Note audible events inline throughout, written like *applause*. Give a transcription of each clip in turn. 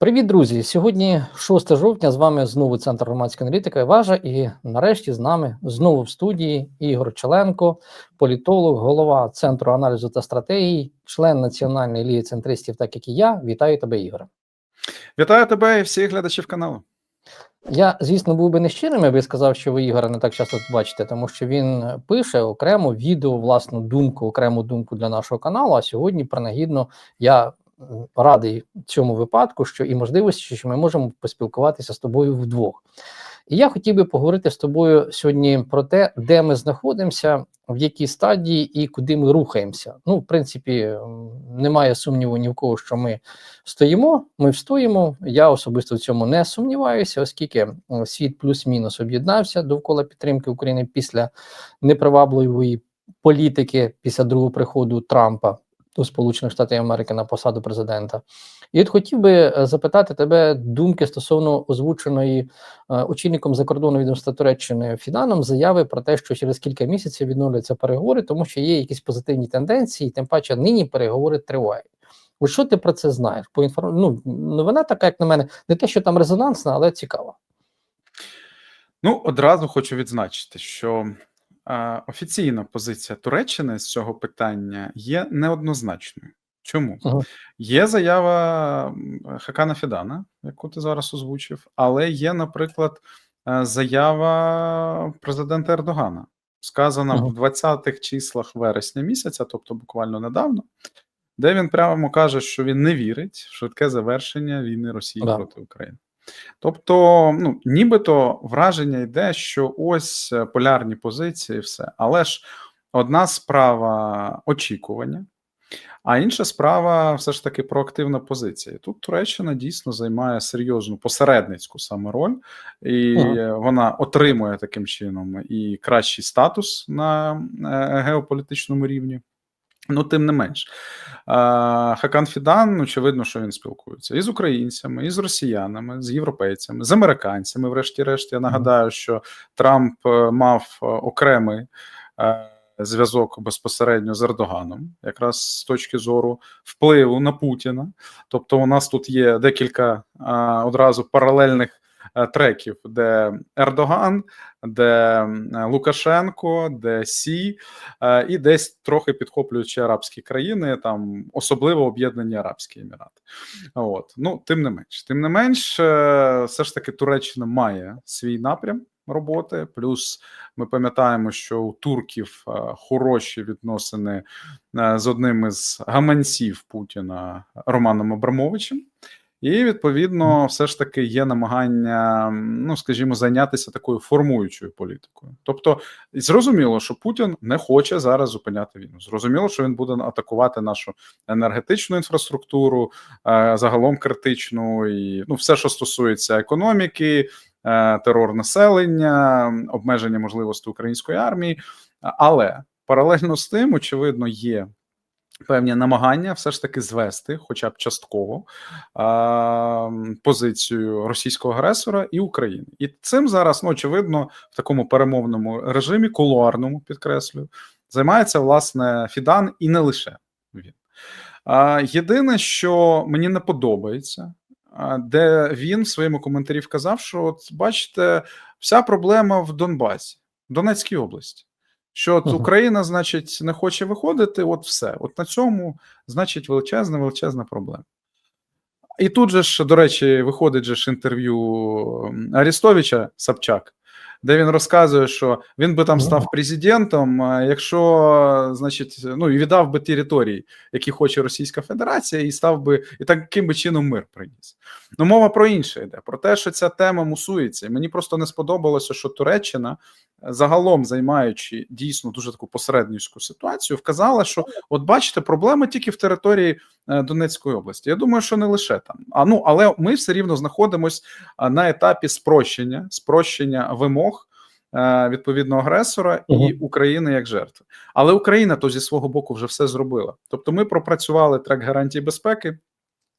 Привіт, друзі! Сьогодні 6 жовтня. З вами знову центр громадської аналітики Важа. І нарешті з нами знову в студії Ігор Челенко, політолог, голова центру аналізу та стратегії, член Національної ліги центристів, так як і я. Вітаю тебе, Ігоре. Вітаю тебе і всіх глядачів каналу. Я, звісно, був би нещирим, аби сказав, що ви Ігора не так часто бачите, тому що він пише окремо відео, власну думку, окрему думку для нашого каналу. А сьогодні принагідно я радий цьому випадку, що і можливості, що ми можемо поспілкуватися з тобою вдвох. І я хотів би поговорити з тобою сьогодні про те, де ми знаходимося, в якій стадії і куди ми рухаємося. Ну, в принципі, немає сумніву ні в кого, що ми стоїмо, ми встоїмо. Я особисто в цьому не сумніваюся, оскільки світ плюс-мінус об'єднався довкола підтримки України після непривабливої політики після другого приходу Трампа до Сполучених Штатів Америки на посаду президента. І от хотів би е, запитати тебе думки стосовно озвученої е, очільником закордонного відомства Туреччини Фіданом заяви про те, що через кілька місяців відновляться переговори, тому що є якісь позитивні тенденції, тим паче нині переговори тривають. Ось що ти про це знаєш? По інформ... ну, новина така, як на мене, не те, що там резонансна, але цікава. Ну, одразу хочу відзначити, що офіційна позиція Туреччини з цього питання є неоднозначною. Чому ага. є заява Хакана Фідана, яку ти зараз озвучив, але є, наприклад, е, заява президента Ердогана, сказана ага. в 20-х числах вересня місяця, тобто буквально недавно, де він прямо каже, що він не вірить в швидке завершення війни Росії ага. проти України. Тобто, ну, нібито враження йде, що ось е, полярні позиції, і все. Але ж одна справа очікування, а інша справа все ж таки проактивна позиція. Тут Туреччина дійсно займає серйозну посередницьку саме роль, і ага. вона отримує таким чином і кращий статус на е, геополітичному рівні. Ну, тим не менш, Хакан Фідан, очевидно, що він спілкується і з українцями, і з росіянами, з європейцями, з американцями. Врешті-решт, я нагадаю, що Трамп е, мав е, окремий е, зв'язок безпосередньо з Ердоганом, якраз з точки зору впливу на Путіна. Тобто, у нас тут є декілька одразу паралельних. Треків, де Ердоган, де Лукашенко, де Сі, і десь трохи підхоплюючи арабські країни, там особливо об'єднані Арабські Емірати. От ну тим не менш, тим не менш, е, все ж таки Туреччина має свій напрям. Роботи, плюс ми пам'ятаємо, що у турків е, хороші відносини е, з одним із гаманців Путіна Романом Абрамовичем. І відповідно, все ж таки є намагання, ну скажімо, зайнятися такою формуючою політикою. Тобто, зрозуміло, що Путін не хоче зараз зупиняти війну. Зрозуміло, що він буде атакувати нашу енергетичну інфраструктуру, е, загалом критичну, і ну, все, що стосується економіки, е, терор населення, обмеження можливостей української армії, але паралельно з тим, очевидно, є певні намагання все ж таки звести, хоча б частково, позицію російського агресора і України, і цим зараз ну очевидно в такому перемовному режимі, кулуарному підкреслюю, займається власне Фідан і не лише він. Єдине, що мені не подобається. Де він в своєму коментарі вказав, що от бачите, вся проблема в Донбасі, в Донецькій області. Що от Україна, значить, не хоче виходити, от все. От на цьому, значить, величезна, величезна проблема. І тут же ж, до речі, виходить же ж інтерв'ю Арістовича Сапчак, де він розказує, що він би там став президентом, якщо, значить, ну і віддав би території, які хоче Російська Федерація, і став би і таким би чином мир приніс. Ну мова про інше йде про те, що ця тема мусується. І мені просто не сподобалося, що Туреччина, загалом займаючи дійсно дуже таку посередницьку ситуацію, вказала, що от бачите, проблема тільки в території е, Донецької області. Я думаю, що не лише там. А ну але ми все рівно знаходимося на етапі спрощення, спрощення вимог. Е, відповідно агресора і України як жертви, але Україна то зі свого боку вже все зробила. Тобто, ми пропрацювали трек гарантії безпеки.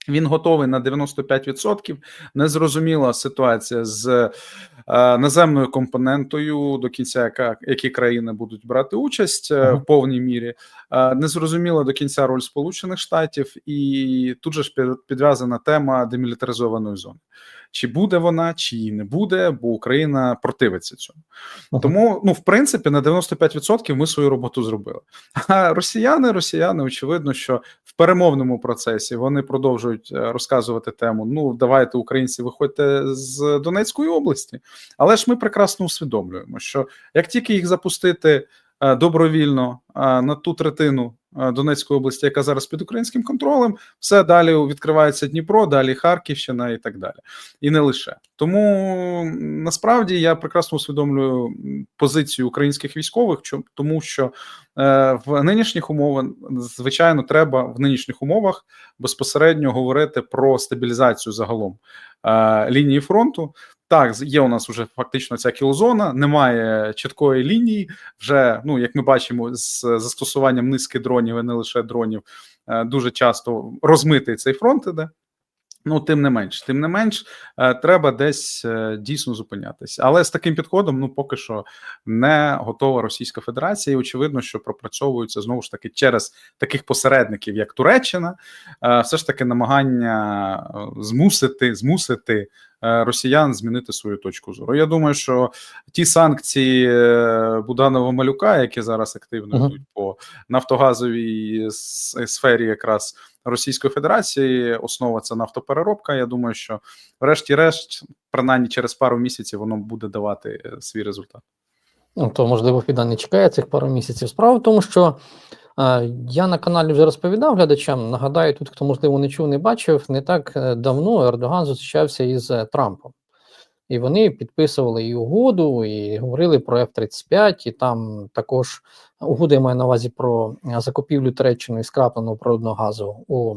Він готовий на 95%. Незрозуміла ситуація з е, наземною компонентою до кінця, яка які країни будуть брати участь е, в повній мірі. Е, Незрозуміла до кінця роль Сполучених Штатів, і тут же ж підв'язана тема демілітаризованої зони. Чи буде вона, чи її не буде, бо Україна противиться цьому. Мгм. Тому, ну, в принципі, на 95% ми свою роботу зробили. А росіяни, росіяни, очевидно, що в перемовному процесі вони продовжують е, розказувати тему: ну, давайте, українці, виходьте з Донецької області. Але ж ми прекрасно усвідомлюємо, що як тільки їх запустити е, добровільно е, на ту третину Донецької області, яка зараз під українським контролем, все далі відкривається Дніпро, далі Харківщина і так далі. І не лише тому насправді я прекрасно усвідомлюю позицію українських військових, тому що е, в нинішніх умовах, звичайно, треба в нинішніх умовах безпосередньо говорити про стабілізацію загалом е, лінії фронту. Так, є у нас вже фактично ця кілзона, немає чіткої лінії. Вже ну як ми бачимо, з застосуванням низки дронів і не лише дронів, е, дуже часто розмитий цей фронт іде. Ну, тим не менш, тим не менш, е, треба десь е, дійсно зупинятися. Але з таким підходом, ну поки що не готова Російська Федерація, і очевидно, що пропрацьовуються знову ж таки через таких посередників, як Туреччина, все ж таки намагання змусити змусити росіян змінити свою точку зору. Я думаю, що ті санкції е, Буданова Малюка, які зараз активно йдуть по нафтогазовій сфері, якраз Російської Федерації, основа це нафтопереробка. Я думаю, що врешті-решт, принаймні через пару місяців, воно буде давати е, свій результат. Ну, то можливо Фідан не чекає цих пару місяців. Справа в тому, що е, я на каналі вже розповідав глядачам. Нагадаю, тут хто можливо не чув, не бачив, не так е, давно Ердоган зустрічався із е, Трампом. І вони підписували і угоду, і говорили про F-35, і там також угода я маю на увазі про е, закупівлю Туреччиною скрапленого природного газу у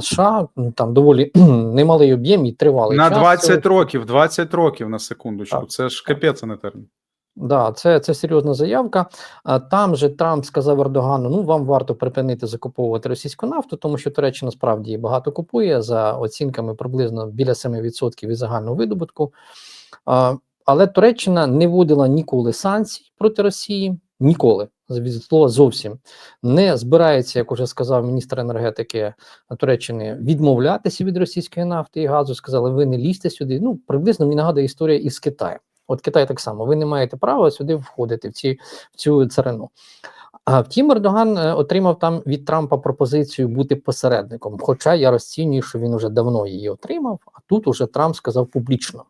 США. Ну, Там доволі *clears throat* немалий об'єм і тривалий На час. 20 років, 20 років на секундочку. Так. Це ж капець, а не термін. Да, це, це серйозна заявка. Там же Трамп сказав Ердогану: ну вам варто припинити закуповувати російську нафту, тому що Туреччина справді багато купує за оцінками приблизно біля 7% від загального видобутку. Але Туреччина не вводила ніколи санкцій проти Росії, ніколи від слова зовсім не збирається, як уже сказав міністр енергетики Туреччини, відмовлятися від російської нафти і газу. Сказали, ви не лізьте сюди. Ну приблизно мені нагадує історія із Китаю. От Китай так само, ви не маєте права сюди входити в ці в цю царину. А втім, Ердоган е, отримав там від Трампа пропозицію бути посередником. Хоча я розцінюю, що він уже давно її отримав, а тут уже Трамп сказав публічно.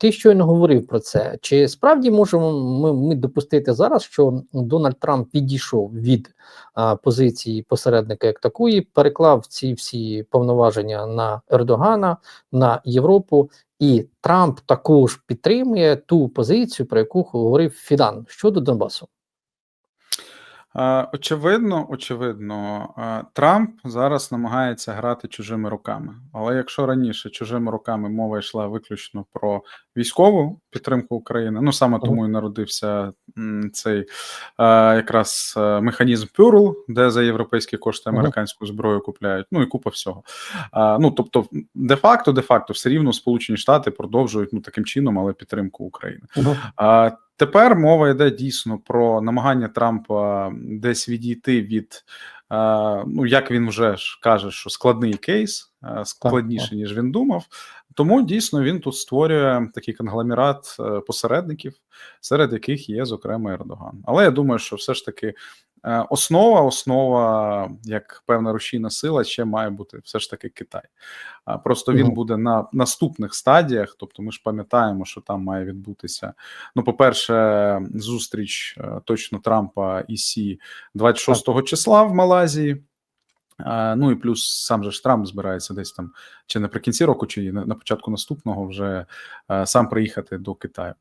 Ти щойно говорив про це. Чи справді можемо ми, ми допустити зараз, що Дональд Трамп підійшов від а, позиції посередника як такої, переклав ці всі повноваження на Ердогана, на Європу, і Трамп також підтримує ту позицію, про яку говорив Фідан щодо Донбасу. Очевидно, очевидно, Трамп зараз намагається грати чужими руками. Але якщо раніше чужими руками мова йшла виключно про військову підтримку України, ну саме тому і народився цей якраз е, механізм Пюрл, де за європейські кошти американську зброю купляють. Ну і купа всього. Ну тобто, де-факто, де-факто, все рівно Сполучені Штати продовжують ну таким чином, але підтримку України. Тепер мова йде дійсно про намагання Трампа десь відійти від, е, ну як він вже ж каже, що складний кейс, е, складніше, ніж він думав. Тому дійсно він тут створює такий конгломерат е, посередників, серед яких є, зокрема, Ердоган. Але я думаю, що все ж таки е, основа, основа, як певна рушійна сила, ще має бути все ж таки Китай. Просто він Мгм. буде на наступних стадіях. Тобто, ми ж пам'ятаємо, що там має відбутися. Ну, по-перше, зустріч е, точно Трампа і Сі 26 числа в Малайзії. Ну і плюс сам же ж Трамп збирається десь там чи наприкінці року, чи на, початку наступного вже е, сам приїхати до Китаю.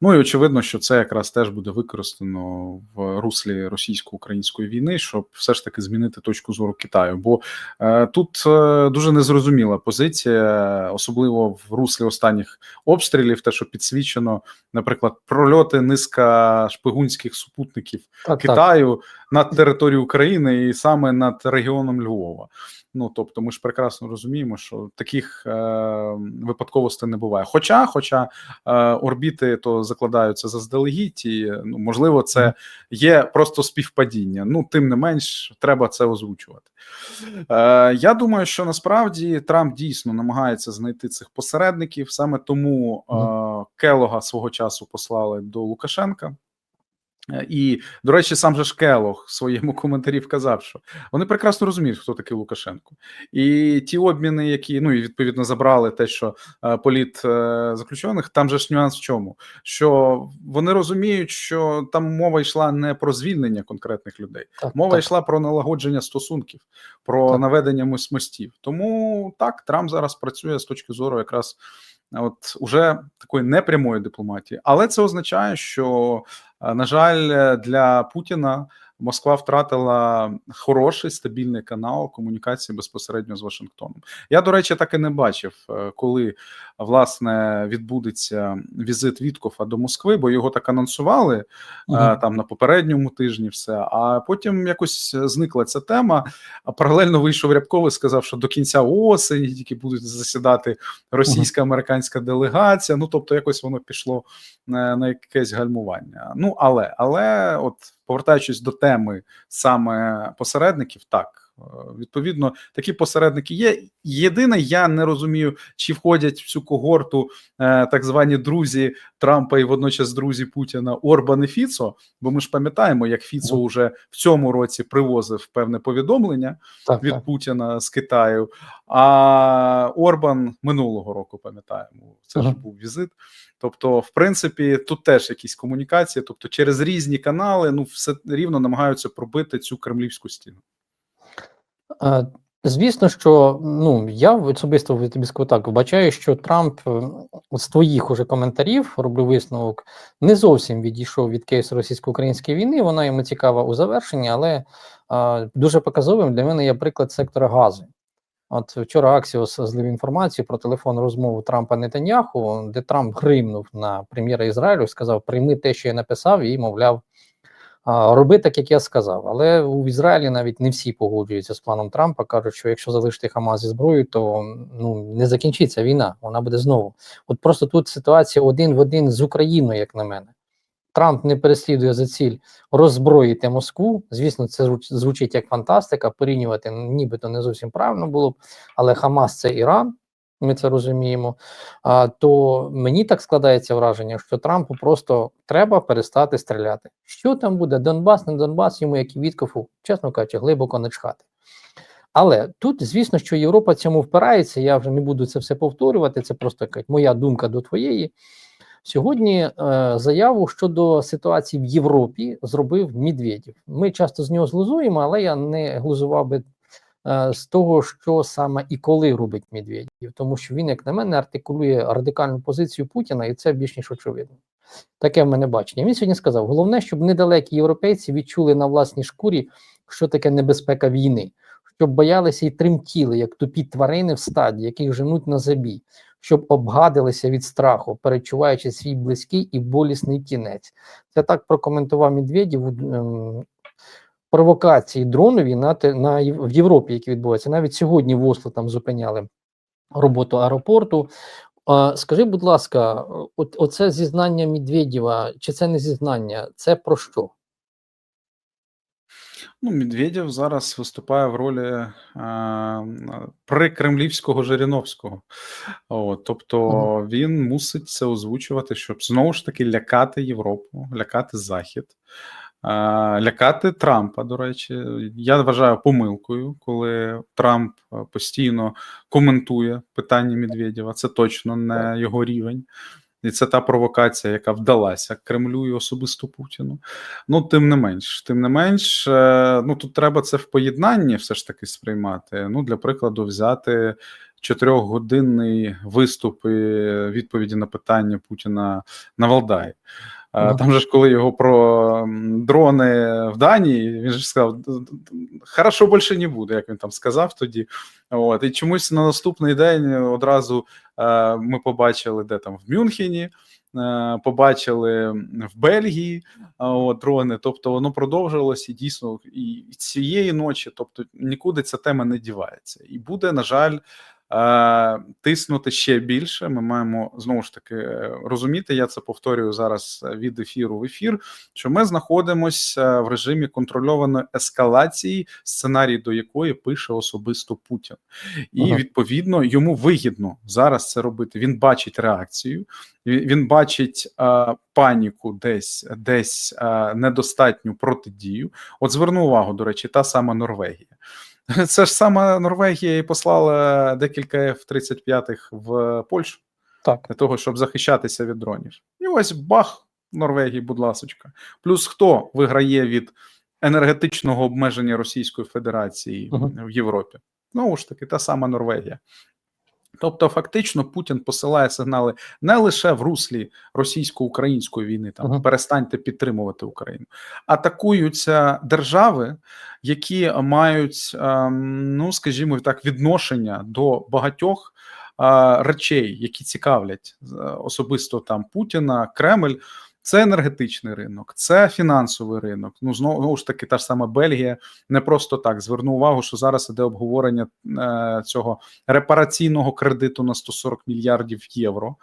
Ну і очевидно, що це якраз теж буде використано в руслі російсько-української війни, щоб все ж таки змінити точку зору Китаю. Бо е, тут е, дуже незрозуміла позиція, особливо в руслі останніх обстрілів, те, що підсвічено, наприклад, прольоти низка шпигунських супутників Так, так. Китаю над територією України і саме над регіоном Львова. Ну тобто, ми ж прекрасно розуміємо, що таких е, випадковостей не буває. Хоча, хоча е, орбіти то закладаються заздалегідь, і ну можливо, це є просто співпадіння. Ну тим не менш, треба це озвучувати. Е, Я думаю, що насправді Трамп дійсно намагається знайти цих посередників. Саме тому е, Келога свого часу послали до Лукашенка. Е, І, до речі, сам же ж Келог в своєму коментарі вказав, що вони прекрасно розуміють, хто такий Лукашенко. І ті обміни, які ну і відповідно забрали те, що е, політ е, заключених, там же ж нюанс в чому? Що вони розуміють, що там мова йшла не про звільнення конкретних людей, Так, мова так. йшла про налагодження стосунків, про Так. наведення мостів. Тому так, Трамп зараз працює з точки зору якраз от уже такої непрямої дипломатії, але це означає, що на жаль, для Путіна Москва втратила хороший стабільний канал комунікації безпосередньо з Вашингтоном. Я, до речі, так і не бачив, е, коли власне відбудеться візит Віткофа до Москви, бо його так анонсували е, там на попередньому тижні. Все, а потім якось зникла ця тема. А паралельно вийшов Рябков і сказав, що до кінця осені тільки будуть засідати російсько-американська делегація. Ну тобто, якось воно пішло на, на якесь гальмування. Ну але але, от повертаючись до теми саме посередників, так. Е, Відповідно, такі посередники є. Єдине, я не розумію, чи входять в цю когорту е, так звані друзі Трампа і водночас друзі Путіна Орбан і Фіцо. Бо ми ж пам'ятаємо, як Фіцо вже в цьому році привозив певне повідомлення Так, від так. Путіна з Китаю. А Орбан минулого року пам'ятаємо, це ж був візит. Тобто, в принципі, тут теж якісь комунікації, тобто через різні канали, ну все рівно намагаються пробити цю кремлівську стіну. Звісно, що ну я особисто тобі скажу так, вбачаю, що Трамп е, з твоїх уже коментарів роблю висновок, не зовсім відійшов від кейсу російсько-української війни. Вона йому цікава у завершенні, але е, дуже показовим для мене є приклад сектора газу. От вчора Аксіос злив інформацію про телефонну розмову Трампа Нетаньяху, де Трамп гримнув на прем'єра Ізраїлю, сказав: прийми те, що я написав, і мовляв. Роби так, як я сказав. Але у Ізраїлі навіть не всі погоджуються з планом Трампа. кажуть, що якщо залишити Хамас зі зброєю, то ну не закінчиться війна, вона буде знову. От просто тут ситуація один в один з Україною, як на мене. Трамп не переслідує за ціль роззброїти Москву. Звісно, це звуч- звучить як фантастика. Порівнювати нібито не зовсім правильно було б, але Хамас це Іран. Ми це розуміємо. А, то мені так складається враження, що Трампу просто треба перестати стріляти. Що там буде? Донбас, не Донбас, йому як і Віткофу, чесно кажучи, глибоко не чхати. Але тут, звісно, що Європа цьому впирається. Я вже не буду це все повторювати. Це просто якась моя думка до твоєї. Сьогодні е, заяву щодо ситуації в Європі зробив Медведєв. Ми часто з нього злузуємо, але я не глузував би з того, що саме і коли робить Медведєв, тому що він, як на мене, артикулює радикальну позицію Путіна, і це більш ніж очевидно. Таке в мене бачення. Він сьогодні сказав: головне, щоб недалекі європейці відчули на власній шкурі, що таке небезпека війни, щоб боялися і тремтіли, як тупі тварини в стаді, яких женуть на забій, щоб обгадилися від страху, перечуваючи свій близький і болісний кінець. Це так прокоментував Медведєв у ем, провокації дронові на, на в Європі, які відбуваються. Навіть сьогодні в Осло там зупиняли роботу аеропорту. Скажи, будь ласка, от, оце зізнання Медведєва, чи це не зізнання? Це про що? Ну, Медведєв зараз виступає в ролі е, прикремлівського Жириновського. От, тобто він мусить це озвучувати, щоб знову ж таки лякати Європу, лякати Захід, лякати Трампа. До речі, я вважаю помилкою, коли Трамп е, постійно коментує питання Медведєва. Це точно не його рівень. І це та провокація, яка вдалася Кремлю і особисто Путіну. Ну, тим не менш, тим не менш, е, ну тут треба це в поєднанні все ж таки сприймати. Ну, для прикладу, взяти чотирьохгодинний виступ і відповіді на питання Путіна на Валдаї. Е, Там же ж, коли його про дрони в Данії, він ж сказав: «Д- д- д- хорошо більше не буде, як він там сказав тоді. От, і чомусь на наступний день одразу е, ми побачили, де там в Мюнхені. е, побачили в Бельгії от, дрони. Тобто воно продовжилось і дійсно і цієї ночі, тобто нікуди ця тема не дівається, і буде на жаль. Е, Тиснути ще більше. Ми маємо знову ж таки е, розуміти. Я це повторюю зараз е, від ефіру в ефір. Що ми знаходимося в режимі контрольованої ескалації, сценарій до якої пише особисто Путін, і Ага. відповідно йому вигідно зараз це робити. Він бачить реакцію, він, він бачить е, паніку, десь десь е, недостатню протидію. От зверну увагу, до речі, та сама Норвегія. *laughs* Це ж сама Норвегія і послала декілька F-35 в Польщу Так. для того, щоб захищатися від дронів. І ось бах Норвегії, будь ласочка. Плюс хто виграє від енергетичного обмеження Російської Федерації Мгм. в Європі? Знову ж таки, та сама Норвегія. Тобто, фактично, Путін посилає сигнали не лише в руслі російсько-української війни, там Мгм. перестаньте підтримувати Україну, атакуються держави, які мають, ем, ну скажімо так, відношення до багатьох е, речей, які цікавлять е, особисто там Путіна, Кремль. Це енергетичний ринок, це фінансовий ринок. Ну знову, знову ж таки, та ж сама Бельгія не просто так. Зверну увагу, що зараз іде обговорення е, цього репараційного кредиту на 140 мільярдів євро.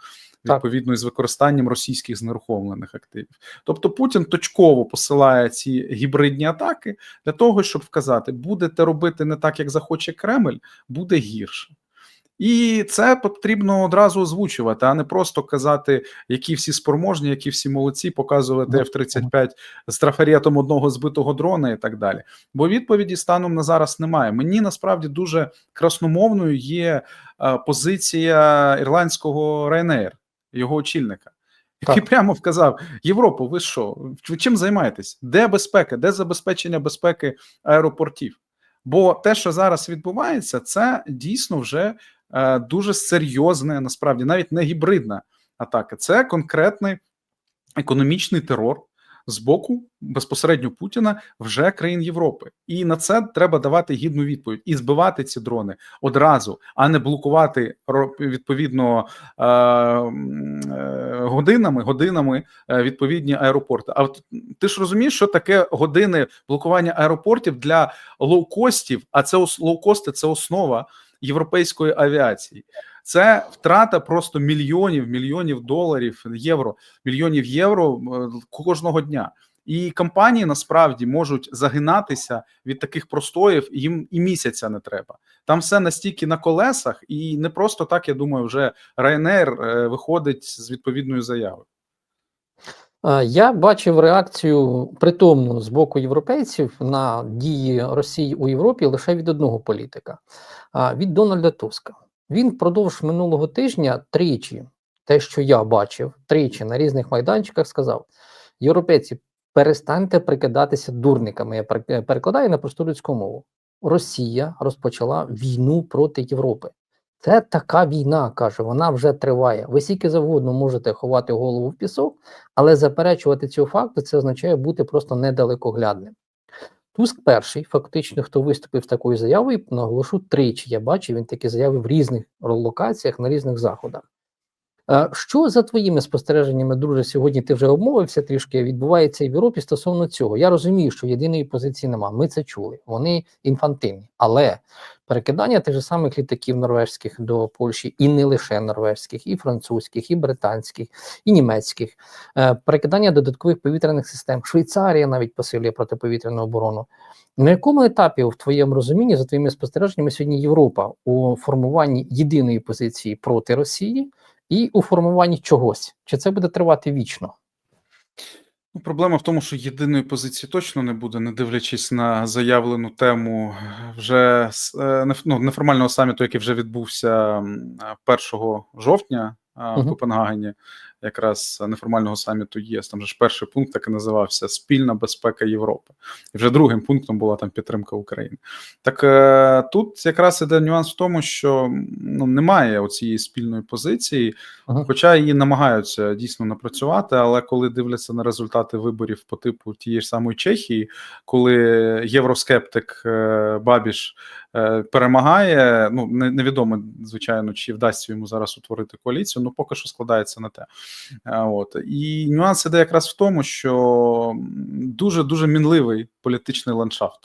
Так. Відповідно із використанням російських знерухомлених активів, тобто Путін точково посилає ці гібридні атаки для того, щоб вказати, будете робити не так, як захоче Кремль, буде гірше. І це потрібно одразу озвучувати, а не просто казати, які всі спроможні, які всі молодці, показувати Мгм. F-35 з трафаретом одного збитого дрона і так далі. Бо відповіді станом на зараз немає. Мені насправді дуже красномовною є е, позиція ірландського Ryanair, його очільника, який Так. прямо вказав: Європу, ви що? Ви чим займаєтесь? Де безпека? Де забезпечення безпеки аеропортів? Бо те, що зараз відбувається, це дійсно вже дуже серйозне, насправді, навіть не гібридна атака, це конкретний економічний терор з боку безпосередньо Путіна вже країн Європи, і на це треба давати гідну відповідь і збивати ці дрони одразу, а не блокувати відповідно е, е, годинами, годинами е, відповідні аеропорти. А от ти ж розумієш, що таке години блокування аеропортів для лоукостів, а це ос- лоукости це основа європейської авіації. Це втрата просто мільйонів, мільйонів доларів, євро, мільйонів євро е, кожного дня. І компанії насправді можуть загинатися від таких простоїв, їм і місяця не треба. Там все настільки на колесах, і не просто так, я думаю, вже Ryanair е, виходить з відповідною заявою. Я бачив реакцію притомну з боку європейців на дії Росії у Європі лише від одного політика від Дональда Туска. Він впродовж минулого тижня тричі, те, що я бачив, тричі на різних майданчиках сказав: європейці, перестаньте прикидатися дурниками. Я перекладаю на просту людську мову. Росія розпочала війну проти Європи. Це така війна, каже, вона вже триває. Ви скільки завгодно можете ховати голову в пісок, але заперечувати цього факту це означає бути просто недалекоглядним. Туск перший, фактично, хто виступив з такою заявою, наголошу тричі. Я бачив, він такі заяви в різних локаціях на різних заходах. Е, Що за твоїми спостереженнями, друже, сьогодні ти вже обмовився трішки, відбувається і в Європі стосовно цього? Я розумію, що єдиної позиції нема. Ми це чули, вони інфантильні. Але перекидання тих же самих літаків норвежських до Польщі, і не лише норвежських, і французьких, і британських, і німецьких, е, перекидання додаткових повітряних систем. Швейцарія навіть посилює протиповітряну оборону. На якому етапі, в твоєму розумінні, за твоїми спостереженнями, сьогодні Європа у формуванні єдиної позиції проти Росії і у формуванні чогось? Чи це буде тривати вічно? Ну, проблема в тому, що єдиної позиції точно не буде, не дивлячись на заявлену тему вже е, ну, неформального саміту, який вже відбувся м, е, 1 жовтня в в Мгм. Копенгагені, якраз неформального саміту ЄС. Там же ж перший пункт так і називався Спільна безпека Європи. І вже другим пунктом була там підтримка України. Так е, тут якраз іде нюанс в тому, що ну, немає оцієї спільної позиції. Ага. Хоча її намагаються дійсно напрацювати, але коли дивляться на результати виборів по типу тієї ж самої Чехії, коли євроскептик е, Бабіш е, перемагає, ну невідомо, звичайно, чи вдасться йому зараз утворити коаліцію. ну поки що складається на те. От і нюанс іде якраз в тому, що дуже дуже мінливий політичний ландшафт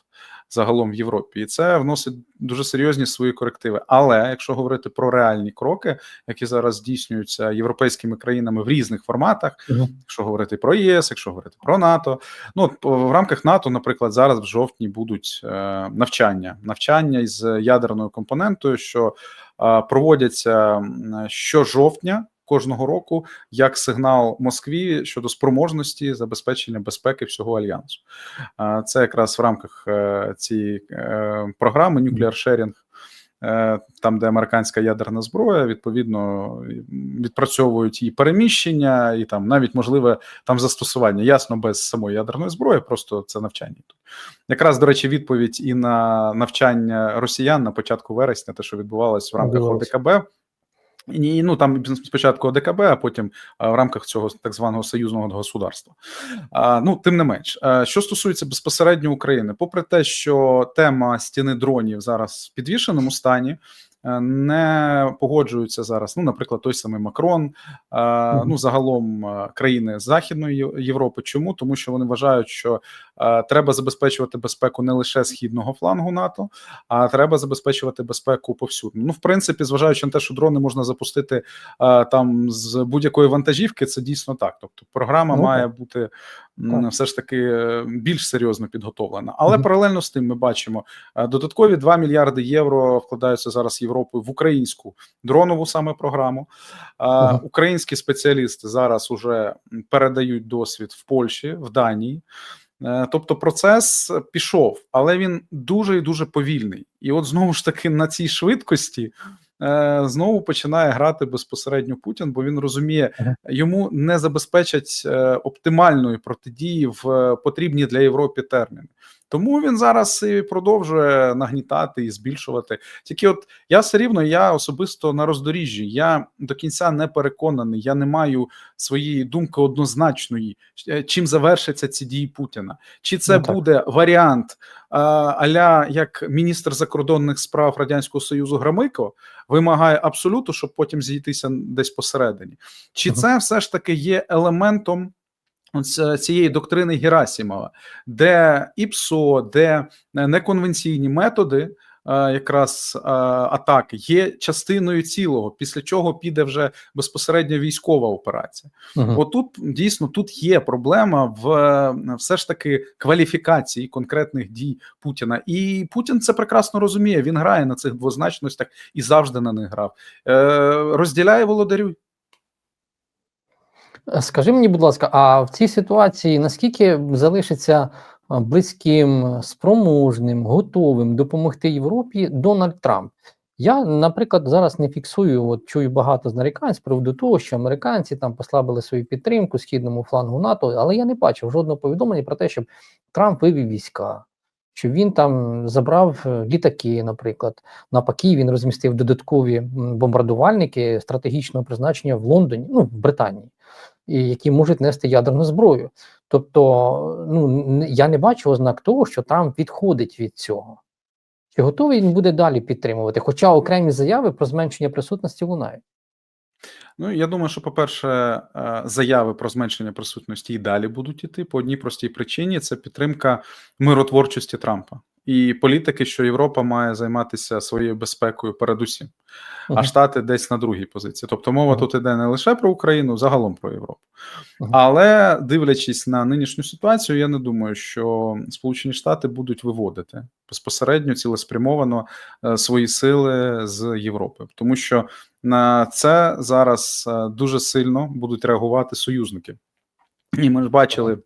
загалом в Європі, і це вносить дуже серйозні свої корективи. Але якщо говорити про реальні кроки, які зараз здійснюються європейськими країнами в різних форматах, Мгм. якщо говорити про ЄС, якщо говорити про НАТО, ну в рамках НАТО, наприклад, зараз в жовтні будуть е, навчання, навчання із ядерною компонентою, що проводяться м, щожовтня. Кожного року як сигнал Москві щодо спроможності забезпечення безпеки всього альянсу, це якраз в рамках е, цієї е, програми Nuclear Sharing, е, там, де американська ядерна зброя, відповідно відпрацьовують і переміщення, і там навіть можливе там застосування. Ясно, без самої ядерної зброї, просто це навчання. тут. Якраз, до речі, відповідь і на навчання росіян на початку вересня, те, що відбувалось в рамках. ОДКБ. Ні, ну там спочатку ОДКБ, а потім а, в рамках цього так званого союзного государства. А, ну, тим не менш, А, що стосується безпосередньо України, попри те, що тема стіни дронів зараз в підвішеному стані. Е, Не погоджуються зараз. Ну, наприклад, той самий Макрон, ну загалом е, країни Західної Європи. Чому? Тому що вони вважають, що е, треба забезпечувати безпеку не лише східного флангу НАТО, а треба забезпечувати безпеку повсюдно. Ну, в принципі, зважаючи на те, що дрони можна запустити там з будь-якої вантажівки, це дійсно так. Тобто, програма Ну, має бути Так. все ж таки е, більш серйозно підготовлена. Але Мгм. паралельно з тим, ми бачимо е, додаткові 2 мільярди євро вкладаються зараз Європою в українську дронову саме програму. А, Українські спеціалісти зараз уже передають досвід в Польщі, в Данії. Е, Тобто процес пішов, але він дуже і дуже повільний. І от знову ж таки на цій швидкості е, знову починає грати безпосередньо Путін, бо він розуміє, йому не забезпечать е, оптимальної протидії в потрібні для Європи терміни. Тому він зараз і продовжує нагнітати і збільшувати. Тільки, от я все рівно, я особисто на роздоріжжі. Я до кінця не переконаний. Я не маю своєї думки однозначної, е, чим завершаться ці дії Путіна. Чи це Ну, буде варіант а, аля як міністр закордонних справ Радянського Союзу Громико вимагає абсолюту, щоб потім зійтися десь посередині? Чи Мгм. це все ж таки є елементом? Цієї доктрини Герасімова, де ІПСО, де е, неконвенційні методи е, якраз е, атаки є частиною цілого, після чого піде вже безпосередньо військова операція. Мгм. Отут дійсно тут є проблема в все ж таки кваліфікації конкретних дій Путіна, і Путін це прекрасно розуміє. Він грає на цих двозначностях і завжди на них грав. Розділяє володарюй. Е, Скажи мені, будь ласка, а в цій ситуації наскільки залишиться близьким, спроможним, готовим допомогти Європі Дональд Трамп? Я, наприклад, зараз не фіксую, от чую багато з нарікань з приводу того, що американці там послабили свою підтримку східному флангу НАТО, але я не бачив жодного повідомлення про те, щоб Трамп вивів війська, що він там забрав е, літаки, наприклад. Навпаки, він розмістив додаткові бомбардувальники стратегічного призначення в Лондоні, ну в Британії які можуть нести ядерну зброю. Тобто, ну я не бачу ознак того, що Трамп відходить від цього. Чи готовий він буде далі підтримувати? Хоча окремі заяви про зменшення присутності лунають. Ну я думаю, що по-перше, е, заяви про зменшення присутності і далі будуть іти по одній простій причині: це підтримка миротворчості Трампа і політики, що Європа має займатися своєю безпекою передусім, а Штати десь на другій позиції. Тобто мова Мгм. тут іде не лише про Україну, загалом про Європу. Мгм. Але дивлячись на нинішню ситуацію, я не думаю, що Сполучені Штати будуть виводити безпосередньо цілеспрямовано е, свої сили з Європи, тому що на це зараз е, дуже сильно будуть реагувати союзники. І ми ж бачили,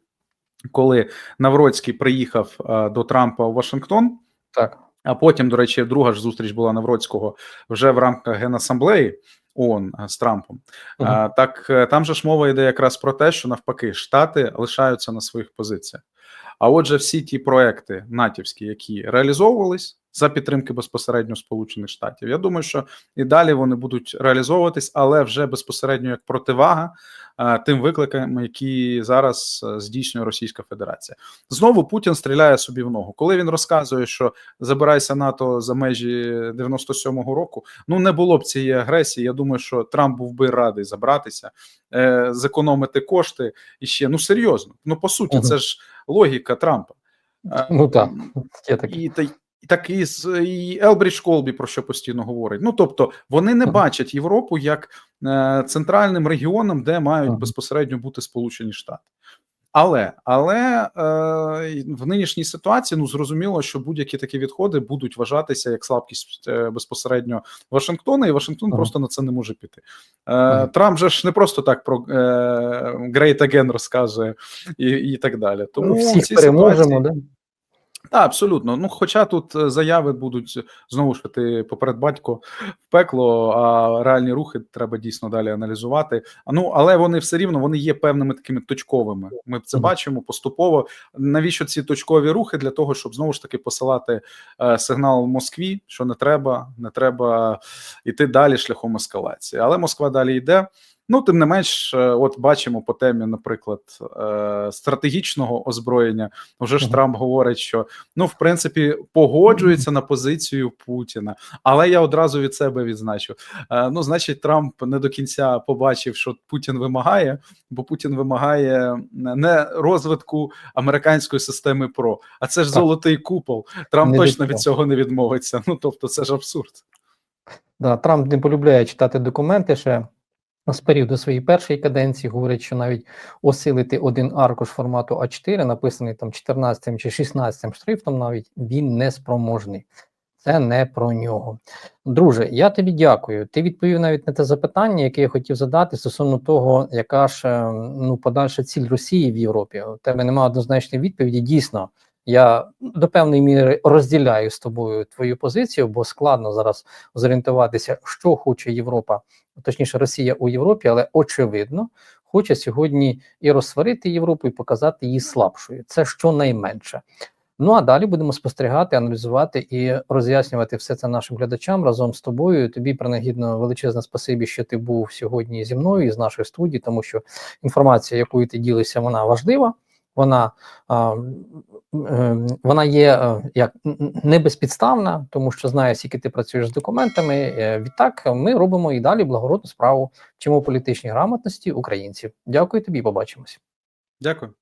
коли Навроцький приїхав е, до Трампа у Вашингтон. Так. А потім, до речі, друга ж зустріч була Навроцького вже в рамках Генасамблеї ООН е, з Трампом. Мгм. А, так е, там же ж мова йде якраз про те, що навпаки Штати лишаються на своїх позиціях. А отже, всі ті проекти натівські, які реалізовувались, за підтримки безпосередньо Сполучених Штатів. Я думаю, що і далі вони будуть реалізовуватись, але вже безпосередньо як противага е, тим викликам, які зараз е, здійснює Російська Федерація. Знову Путін стріляє собі в ногу. Коли він розказує, що забирайся НАТО за межі 97-го року, ну не було б цієї агресії. Я думаю, що Трамп був би радий забратися, е, зекономити кошти і ще ну серйозно. Ну по суті, це ж логіка Трампа. Е, Ну так, і, та, і так і, з- і Елбрідж Колбі про що постійно говорить. Ну тобто вони не бачать Європу як е, центральним регіоном, де мають безпосередньо бути Сполучені Штати. Але але е, в нинішній ситуації ну зрозуміло, що будь-які такі відходи будуть вважатися як слабкість е, безпосередньо Вашингтона, і Вашингтон Ага. просто на це не може піти. Е, Ага. Трамп же ж не просто так про е, Great Again розказує і, і так далі. Тому в Всіх переможемо, ситуації- да? Так, абсолютно. Ну, хоча тут е, заяви будуть знову ж таки поперед батько в пекло, а реальні рухи треба дійсно далі аналізувати. Ну але вони все рівно вони є певними такими точковими. Ми це бачимо поступово. Навіщо ці точкові рухи? Для того, щоб знову ж таки посилати е, сигнал Москві, що не треба, не треба йти далі шляхом ескалації. Але Москва далі йде. Ну, тим не менш, е, от бачимо по темі, наприклад, е, стратегічного озброєння. Вже ж Трамп говорить, що ну, в принципі, погоджується на позицію Путіна. Але я одразу від себе відзначу: е, ну, значить, Трамп не до кінця побачив, що Путін вимагає, бо Путін вимагає не розвитку американської системи ПРО, а це ж Так. золотий купол. Трамп Не точно від цього не відмовиться. Ну тобто, це ж абсурд. Да, Трамп не полюбляє читати документи ще з періоду своєї першої каденції. Говорить, що навіть осилити один аркуш формату А4, написаний там 14 чи 16 шрифтом, навіть він не спроможний. Це не про нього. Друже, я тобі дякую. Ти відповів навіть на те запитання, яке я хотів задати стосовно того, яка ж е, ну подальша ціль Росії в Європі. У тебе немає однозначної відповіді. Дійсно, я до певної міри розділяю з тобою твою позицію, бо складно зараз зорієнтуватися, що хоче Європа, точніше Росія у Європі, але очевидно, хоче сьогодні і розсварити Європу, і показати її слабшою. Це щонайменше. Ну а далі будемо спостерігати, аналізувати і роз'яснювати все це нашим глядачам разом з тобою. Тобі принагідно величезне спасибі, що ти був сьогодні зі мною і з нашої студії, тому що інформація, якою ти ділишся, вона важлива. Вона е, вона є е, як не безпідставна, тому що знає, скільки ти працюєш з документами. Е, Відтак ми робимо і далі благородну справу, чому політичній грамотності українців. Дякую тобі, побачимось. Дякую.